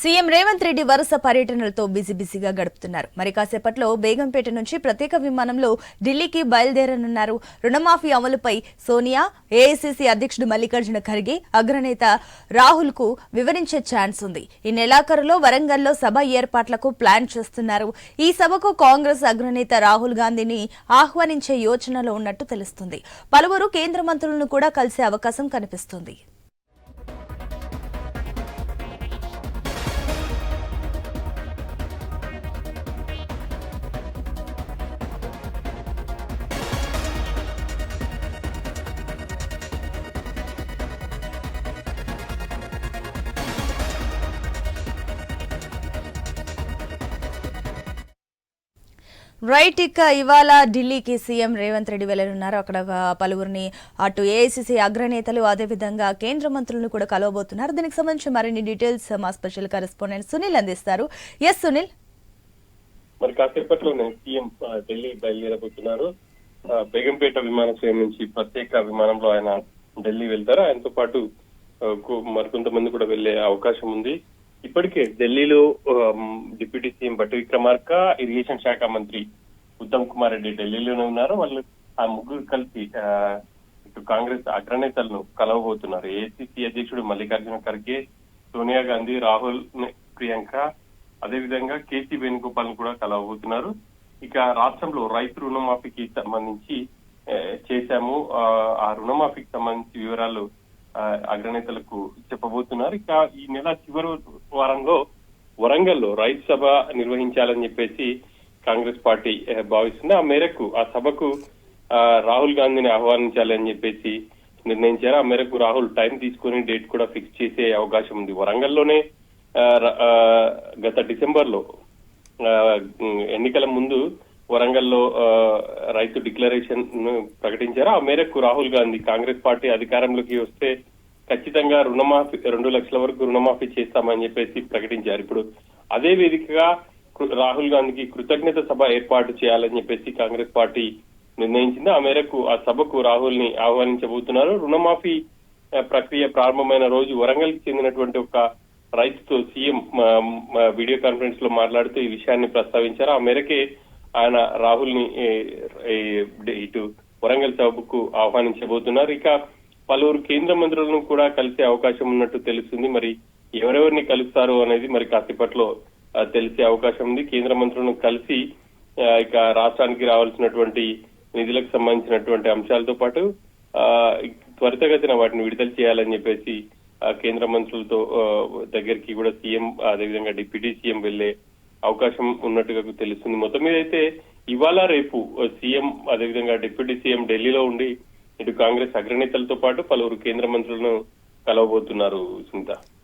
CM Revanth Reddy వరుస పర్యటనలతో busy బిజీగా గడుపుతున్నారు. మరి కాసేపట్లో బేగంపేట నుంచి ప్రత్యేక విమానంలో ఢిల్లీకి బయలుదేరనున్నారు. రుణమాఫీ అమలుపై సోనియా ఏఐసీసీ అధ్యక్షుడు మల్లికార్జున ఖర్గే అగ్రనేత రాహుల్కు వివరించే ఛాన్స్ ఉంది. ఈ నెలాఖరులో వరంగల్లో సభ ఏర్పాట్లకు ప్లాన్ చేస్తున్నారు. ఈ సభకు కాంగ్రెస్ అగ్రనేత రాహుల్ గాంధీని ఆహ్వానించే యోచనలో ఉన్నట్టు తెలుస్తుంది. పలువురు కేంద్ర మంత్రులను కూడా కలిసే అవకాశం కనిపిస్తుంది. రైట్ ఇక ఇవాళ ఢిల్లీకి సీఎం రేవంత్ రెడ్డి వెళ్ళనున్నారు. అక్కడ పలువురిని అటు ఏఐసీసీ అగ్రనేతలు అదేవిధంగా కేంద్ర మంత్రులను కూడా కలవబోతున్నారు. దీనికి సంబంధించి మరిన్ని డీటెయిల్స్ మా స్పెషల్ కరెస్పాండెంట్ సునీల్ అందిస్తారు. ఎస్ సునీల్. మరి కాసేపట్లోనే సీఎం ఢిల్లీ బయలుదేరబోతున్నారు. బేగంపేట విమానాశ్రయం నుంచి ప్రత్యేక విమానంలో ఆయన ఢిల్లీ వెళ్తారు. ఆయనతో పాటు మరికొంతమంది కూడా వెళ్ళే అవకాశం ఉంది. ఇప్పటికే ఢిల్లీలో deputy CM Bhatti Vikramarka irrigation శాఖ మంత్రి ఉత్తమ్ కుమార్ రెడ్డి ఢిల్లీలోనే ఉన్నారు. వాళ్ళు ఆ ముగ్గురు కలిసి ఆ, ఇటు కాంగ్రెస్ అగ్రనేతలను కలవబోతున్నారు. ఏసీసీ అధ్యక్షుడు మల్లికార్జున ఖర్గే సోనియా గాంధీ రాహుల్ ప్రియాంక అదేవిధంగా కేసీ వేణుగోపాల్ కూడా కలవబోతున్నారు. ఇక రాష్ట్రంలో రైతు రుణమాఫీకి సంబంధించి చేశాము. ఆ, ఆ రుణమాఫీకి సంబంధించి వివరాలు ఆ, అగ్రనేతలకు చెప్పబోతున్నారు. ఇక ఈ నెల చివరి వారంలో వరంగల్లో రైతు సభ నిర్వహించాలని చెప్పేసి కాంగ్రెస్ పార్టీ భావిస్తుంది. ఆ మేరకు ఆ సభకు రాహుల్ గాంధీని ఆహ్వానించాలని చెప్పేసి నిర్ణయించారు. ఆ మేరకు రాహుల్ టైం తీసుకుని డేట్ కూడా ఫిక్స్ చేసే అవకాశం ఉంది. వరంగల్లోనే గత డిసెంబర్లో ఎన్నికల ముందు వరంగల్లో ఆ, రైతు డిక్లరేషన్ ప్రకటించారు. ఆ మేరకు రాహుల్ గాంధీ కాంగ్రెస్ పార్టీ అధికారంలోకి వస్తే ఖచ్చితంగా రుణమాఫీ రెండు లక్షల వరకు రుణమాఫీ చేస్తామని చెప్పేసి ప్రకటించారు. ఇప్పుడు అదే వేదికగా రాహుల్ గాంధీకి కృతజ్ఞత సభ ఏర్పాటు చేయాలని చెప్పేసి కాంగ్రెస్ పార్టీ నిర్ణయించింది. ఆ మేరకు ఆ సభకు రాహుల్ని ఆహ్వానించబోతున్నారు. రుణమాఫీ ప్రక్రియ ప్రారంభమైన రోజు వరంగల్కి చెందినటువంటి ఒక రైతుతో సీఎం వీడియో కాన్ఫరెన్స్లో మాట్లాడుతూ ఈ విషయాన్ని ప్రస్తావించారు. ఆ మేరకే ఆయన రాహుల్ని ఇటు వరంగల్ సభకు ఆహ్వానించబోతున్నారు. ఇక పలువురు కేంద్ర మంత్రులను కూడా కలిసే అవకాశం ఉన్నట్టు తెలుస్తుంది. మరి ఎవరెవరిని కలుస్తారు అనేది మరి కాసేపట్లో తెలిసే అవకాశం ఉంది. కేంద్ర మంత్రులను కలిసి ఇక రాష్ట్రానికి రావాల్సినటువంటి నిధులకు సంబంధించినటువంటి అంశాలతో పాటు ఆ, త్వరితగతిన వాటిని విడుదల చేయాలని చెప్పేసి ఆ, కేంద్ర మంత్రులతో ఆ, దగ్గరికి కూడా సీఎం అదేవిధంగా డిప్యూటీ సీఎం వెళ్ళే అవకాశం ఉన్నట్టుగా తెలుస్తుంది. మొత్తం మీద అయితే ఇవాళ రేపు సీఎం అదేవిధంగా డిప్యూటీ సీఎం ఢిల్లీలో ఉండి ఇటు కాంగ్రెస్ అగ్రనేతలతో పాటు పలువురు కేంద్ర మంత్రులను కలవబోతున్నారు సునీత.